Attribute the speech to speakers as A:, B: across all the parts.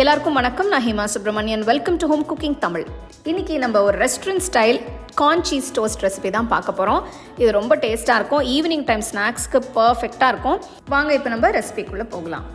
A: எல்லாருக்கும் வணக்கம். நான் Hema Subramanian welcome to home cooking Tamil இன்னைக்கு நம்ம ஒரு restaurant style corn cheese toast recipe தான் பார்க்க போகிறோம் இது ரொம்ப டேஸ்ட்டாக இருக்கும். ஈவினிங் டைம் ஸ்நாக்ஸ்க்கு பர்ஃபெக்டாக இருக்கும். வாங்க இப்போ நம்ம ரெசிபிக்குள்ளே போகலாம்.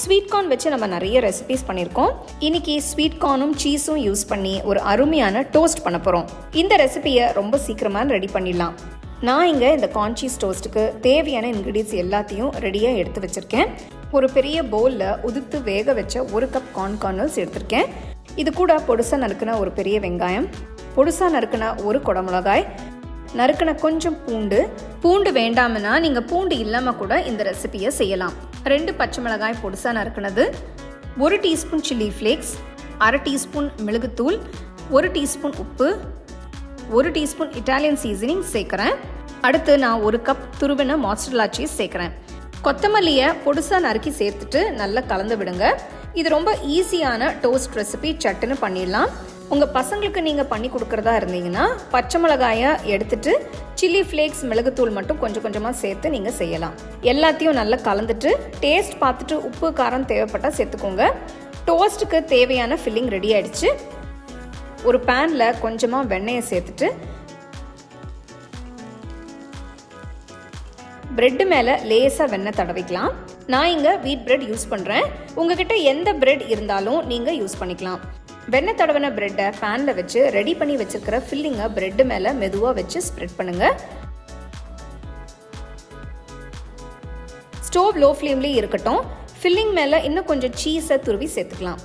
A: ஸ்வீட் கார்ன் வச்சு நம்ம நிறைய ரெசிபிஸ் பண்ணியிருக்கோம். இன்னைக்கு ஸ்வீட் கார்னும் சீஸும் யூஸ் பண்ணி ஒரு அருமையான டோஸ்ட் பண்ண போகிறோம் இந்த ரெசிபியை ரொம்ப சீக்கிரமாக ரெடி பண்ணிடலாம். நான் இங்கே இந்த கான்சீஸ் டோஸ்ட்டுக்கு தேவையான இன்க்ரீடியன்ஸ் எல்லாத்தையும் ரெடியாக எடுத்து வச்சுருக்கேன். ஒரு பெரிய பவுலில் உதித்து வேக வச்ச ஒரு கப் கார்ன் கார்னல்ஸ் எடுத்திருக்கேன். இது கூட பொடுசாக நறுக்கின ஒரு பெரிய வெங்காயம் பொடுசாக நறுக்கின ஒரு குடமிளகாய் நறுக்கின கொஞ்சம் பூண்டு. பூண்டு வேண்டாமனா நீங்கள் பூண்டு இல்லாமல் கூட இந்த ரெசிபியை செய்யலாம். ரெண்டு பச்சை மிளகாய் பொடுசாக நறுக்கினது ஒரு டீஸ்பூன் சில்லி ஃப்ளேக்ஸ் அரை டீஸ்பூன் மிளகுத்தூள் ஒரு டீஸ்பூன் உப்பு ஒரு டீஸ்பூன் இட்டாலியன் சீசனிங் சேர்க்குறேன். அடுத்து நான் ஒரு கப் துருவின மாஸ்டர்லா சீஸ் சேர்க்குறேன். கொத்தமல்லியை பொடுசாக நறுக்கி சேர்த்துட்டு நல்லா கலந்து விடுங்க. இது ரொம்ப ஈஸியான டோஸ்ட் ரெசிபி சட்டுன்னு பண்ணிடலாம். உங்கள் பசங்களுக்கு நீங்கள் பண்ணி கொடுக்குறதா இருந்தீங்கன்னா பச்சை மிளகாயை எடுத்துட்டு சில்லி ஃப்ளேக்ஸ் மிளகுத்தூள் மட்டும் கொஞ்சம் கொஞ்சமாக சேர்த்து நீங்கள் செய்யலாம். எல்லாத்தையும் நல்லா கலந்துட்டு டேஸ்ட் பார்த்துட்டு உப்பு காரம் தேவைப்பட்டால் சேர்த்துக்கோங்க. டோஸ்ட்டுக்கு தேவையான ஃபில்லிங் ரெடி ஆயிடுச்சு. ஒரு பேனில் கொஞ்சமாக வெண்ணெயை சேர்த்துட்டு பிரெட் மேலே லேசாக வெண்ணெய் தடவிக்கலாம். நான் இங்கே வீட் பிரெட் யூஸ் பண்ணுறேன் உங்ககிட்ட எந்த பிரெட் இருந்தாலும் நீங்கள் யூஸ் பண்ணிக்கலாம். வெண்ணெய் தடவின பிரெட்டை ஃபேனில் வச்சு ரெடி பண்ணி வச்சுருக்கிற ஃபில்லிங்கை பிரெட் மேலே மெதுவாக வச்சு ஸ்ப்ரெட் பண்ணுங்கள் ஸ்டோவ் லோ ஃப்ளேம்லேயே இருக்கட்டும். ஃபில்லிங் மேலே இன்னும் கொஞ்சம் சீஸை துருவி சேர்த்துக்கலாம்.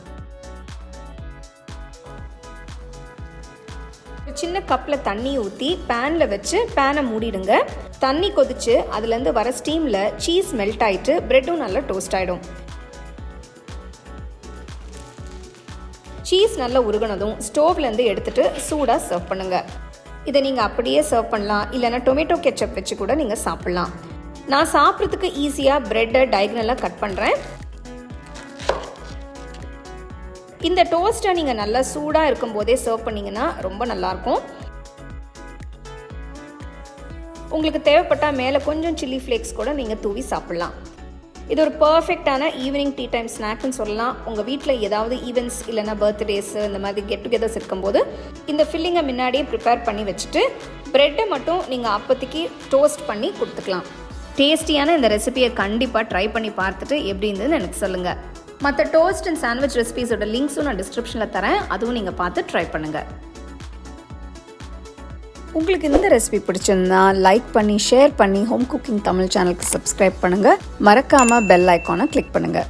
A: ஒரு சின்ன கப்பில் தண்ணி ஊற்றி பேனில் வச்சு பேனை மூடிடுங்க. தண்ணி கொதிச்சு அதுலேருந்து வர ஸ்டீமில் சீஸ் மெல்ட் ஆகிட்டு ப்ரெட்டும் நல்லா டோஸ்ட் ஆகிடும் சீஸ் நல்லா உருகினதும் ஸ்டோவ்லேருந்து எடுத்துகிட்டு சூடாக சர்வ் பண்ணுங்கள் இதை நீங்கள் அப்படியே சர்வ் பண்ணலாம். இல்லைன்னா டொமேட்டோ கெச்சப் வச்சு கூட நீங்கள் சாப்பிட்லாம். நான் சாப்பிட்றதுக்கு ஈஸியாக ப்ரெட்டை டயக்னலாக கட் பண்ணுறேன் இந்த டோஸ்ட்டை நீங்கள் நல்லா சூடாக இருக்கும்போதே சர்வ் பண்ணிங்கன்னா ரொம்ப நல்லாயிருக்கும். உங்களுக்கு தேவைப்பட்டால் மேலே கொஞ்சம் சில்லி ஃப்ளேக்ஸ் கூட நீங்கள் தூவி சாப்பிட்லாம். இது ஒரு பர்ஃபெக்டான ஈவினிங் டீ டைம் ஸ்நாக்னு சொல்லலாம். உங்கள் வீட்டில் ஏதாவது ஈவெண்ட்ஸ் இல்லைனா பர்த்டேஸ் இந்த மாதிரி கெட் டுகெதர்ஸ் இருக்கும்போது இந்த ஃபில்லிங்கை முன்னாடியே ப்ரிப்பேர் பண்ணி வச்சுட்டு ப்ரெட்டை மட்டும் நீங்கள் அப்போதைக்கு டோஸ்ட் பண்ணி கொடுத்துக்கலாம். டேஸ்டியான இந்த ரெசிபியை கண்டிப்பாக ட்ரை பண்ணி பார்த்துட்டு எப்படி இருந்ததுன்னு எனக்கு சொல்லுங்கள் மற்ற டோஸ்ட் அண்ட் சாண்ட்விச் ரெசிபிஸோட லிங்க்ஸும் நான் டிஸ்கிரிப்ஷனில் தரேன். அதுவும் நீங்கள் பார்த்து ட்ரை பண்ணுங்கள் உங்களுக்கு இந்த ரெசிபி பிடிச்சிருந்தா லைக் பண்ணி ஷேர் பண்ணி ஹோம் குக்கிங் தமிழ் சேனலுக்கு சப்ஸ்கிரைப் பண்ணுங்கள் மறக்காமல் பெல் ஐக்கானை கிளிக் பண்ணுங்கள்